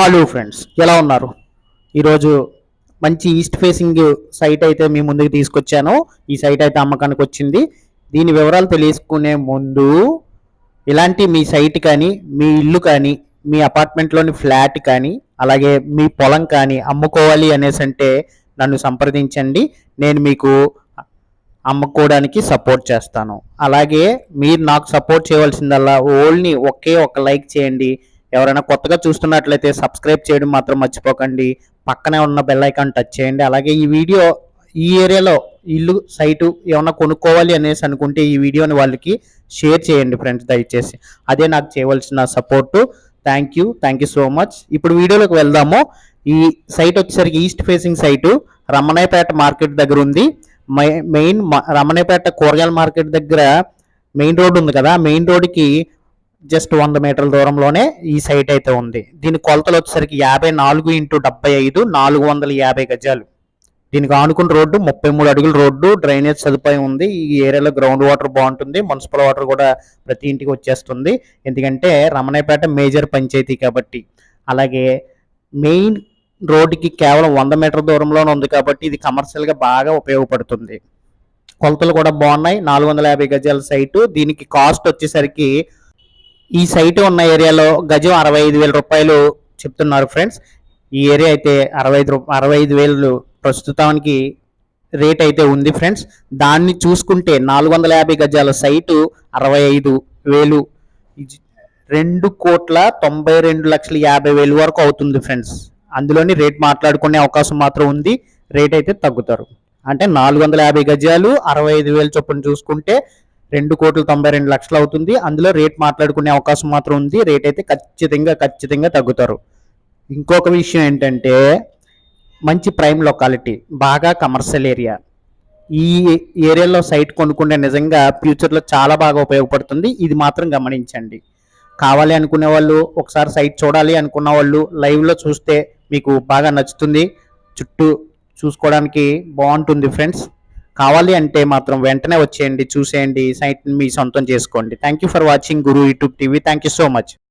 Hello friends ఎలా ఉన్నారు? ఈరోజు మంచి ఈస్ట్ ఫేసింగ్ సైట్ అయితే మీ ముందుకు తీసుకొచ్చాను. ఈ సైట్ అయితే అమ్మకానికి వచ్చింది. దీని వివరాలు తెలుసుకునే ముందు ఇలాంటి మీ సైట్ కానీ మీ ఇల్లు కానీ మీ అపార్ట్మెంట్లోని ఫ్లాట్ కానీ అలాగే మీ పొలం కానీ అమ్ముకోవాలి అనేసి అంటే నన్ను సంప్రదించండి. నేను మీకు అమ్ముకోవడానికి సపోర్ట్ చేస్తాను. అలాగే మీరు నాకు సపోర్ట్ చేయవలసిందల్లా ఓన్లీ ఒకే ఒక లైక్ చేయండి. ఎవరైనా కొత్తగా చూస్తున్నట్లయితే సబ్స్క్రైబ్ చేయడం మాత్రం మర్చిపోకండి. పక్కనే ఉన్న బెల్ ఐకాన్ టచ్ చేయండి. అలాగే ఈ వీడియో ఈ ఏరియాలో ఇల్లు సైటు ఏమన్నా కొనుక్కోవాలి అనేసి అనుకుంటే ఈ వీడియోని వాళ్ళకి షేర్ చేయండి ఫ్రెండ్స్ దయచేసి. అదే నాకు చేయవలసిన support thank you thank you so much ఇప్పుడు వీడియోలోకి వెళ్దాము. ఈ సైట్ వచ్చేసరికి east facing site Ramanayyapeta market దగ్గర ఉంది. మెయిన్ మ- రమణయ్యపేట కూరగాయల మార్కెట్ దగ్గర మెయిన్ రోడ్ ఉంది కదా. మెయిన్ రోడ్కి జస్ట్ వంద మీటర్ల దూరంలోనే ఈ సైట్ అయితే ఉంది. దీని కొలతలు వచ్చేసరికి యాభై నాలుగు ఇంటూ డెబ్బై ఐదు నాలుగు వందల యాభై గజాలు. దీనికి ఆనుకున్న రోడ్డు ముప్పై మూడు అడుగుల రోడ్డు డ్రైనేజ్ సదుపాయం ఉంది. ఈ ఏరియాలో గ్రౌండ్ వాటర్ బాగుంటుంది. మున్సిపల్ వాటర్ కూడా ప్రతి ఇంటికి వచ్చేస్తుంది. ఎందుకంటే రమణయ్యపేట మేజర్ పంచాయతీ కాబట్టి. అలాగే మెయిన్ రోడ్డుకి కేవలం వంద మీటర్ దూరంలోనే ఉంది కాబట్టి ఇది కమర్షియల్గా బాగా ఉపయోగపడుతుంది. కొలతలు కూడా బాగున్నాయి. నాలుగు వందల యాభై గజాల సైటు దీనికి కాస్ట్ వచ్చేసరికి ఈ సైట్ ఉన్న ఏరియాలో గజం అరవై ఐదు వేల రూపాయలు చెప్తున్నారు ఫ్రెండ్స్. ఈ ఏరియా అయితే అరవై ఐదు రూ- అరవై ఐదు వేలు ప్రస్తుతానికి రేట్ అయితే ఉంది ఫ్రెండ్స్. దాన్ని చూసుకుంటే నాలుగు వందల యాభై గజాల సైటు అరవై ఐదు వేలు. రెండు కోట్ల తొంభై రెండు లక్షల యాభై వేలు వరకు అవుతుంది ఫ్రెండ్స్. అందులోని రేట్ మాట్లాడుకునే అవకాశం మాత్రం ఉంది. రేట్ అయితే తగ్గుతారు. అంటే నాలుగు వందల యాభై గజాలు అరవై ఐదు వేలు చొప్పున చూసుకుంటే రెండు కోట్ల తొంభై రెండు లక్షలు అవుతుంది. అందులో రేట్ మాట్లాడుకునే అవకాశం మాత్రం ఉంది. రేట్ అయితే ఖచ్చితంగా ఖచ్చితంగా తగ్గుతారు. ఇంకొక విషయం ఏంటంటే మంచి ప్రైమ్ లొకాలిటీ బాగా కమర్షియల్ ఏరియా. ఈ ఏరియాలో సైట్ కొనుక్కుంటే నిజంగా ఫ్యూచర్లో చాలా బాగా ఉపయోగపడుతుంది. ఇది మాత్రం గమనించండి. కావాలి అనుకునే వాళ్ళు ఒకసారి సైట్ చూడాలి అనుకున్న వాళ్ళు లైవ్లో చూస్తే మీకు బాగా నచ్చుతుంది. చుట్టూ చూసుకోవడానికి బాగుంటుంది ఫ్రెండ్స్. కావాలి అంటే మాత్రం వెంటనే వచ్చేయండి చూసేయండి సైట్ మీ సొంతం చేసుకోండి. Thank you for watching Guru YouTube TV thank you so much